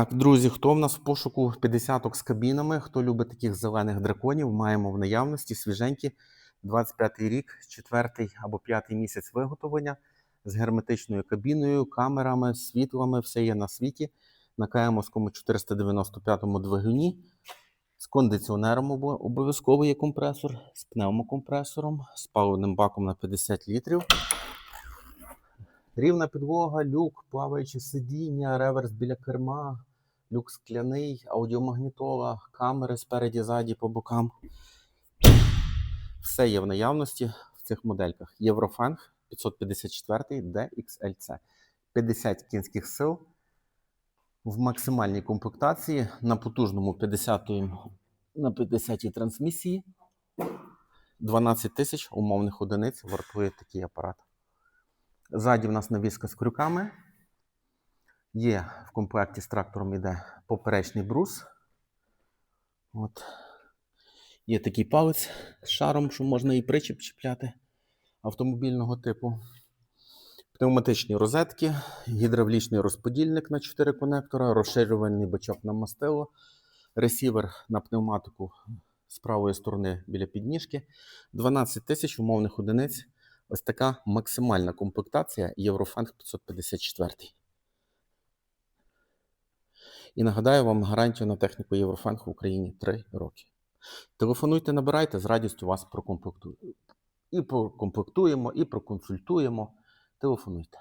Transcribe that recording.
Так, друзі, хто в нас в пошуку 50 з кабінами, хто любить таких зелених драконів, маємо в наявності свіженькі 25-й рік, 4 або 5 місяць виготовлення з герметичною кабіною, камерами, світлами, все є на світі. На КМовському 495 двигуні. З кондиціонером обов'язково є компресор, з пневмокомпресором, з паливним баком на 50 літрів. Рівна підлога, люк, плаваюче сидіння, реверс біля керма, люк скляний, аудіомагнітола, камери спереді, ззаді, по бокам. Все є в наявності в цих модельках. Єврофанг 554 DXLC. 50 кінських сил в максимальній комплектації на потужному 50 на 50 трансмісії. 12 тисяч умовних одиниць вартує такий апарат. Ззаді в нас навіска з крюками. Є в комплекті з трактором іде поперечний брус. От. Є такий палець з шаром, що можна і причіп чіпляти автомобільного типу. Пневматичні розетки, гідравлічний розподільник на 4 конектора, розширювальний бачок на мастило, ресівер на пневматику з правої сторони біля підніжки. 12 тисяч умовних одиниць. Ось така максимальна комплектація Єврофанг 554. І нагадаю вам гарантію на техніку Єврофанг в Україні 3 роки. Телефонуйте, набирайте, з радістю вас прокомплектуємо. І прокомплектуємо, і проконсультуємо. Телефонуйте.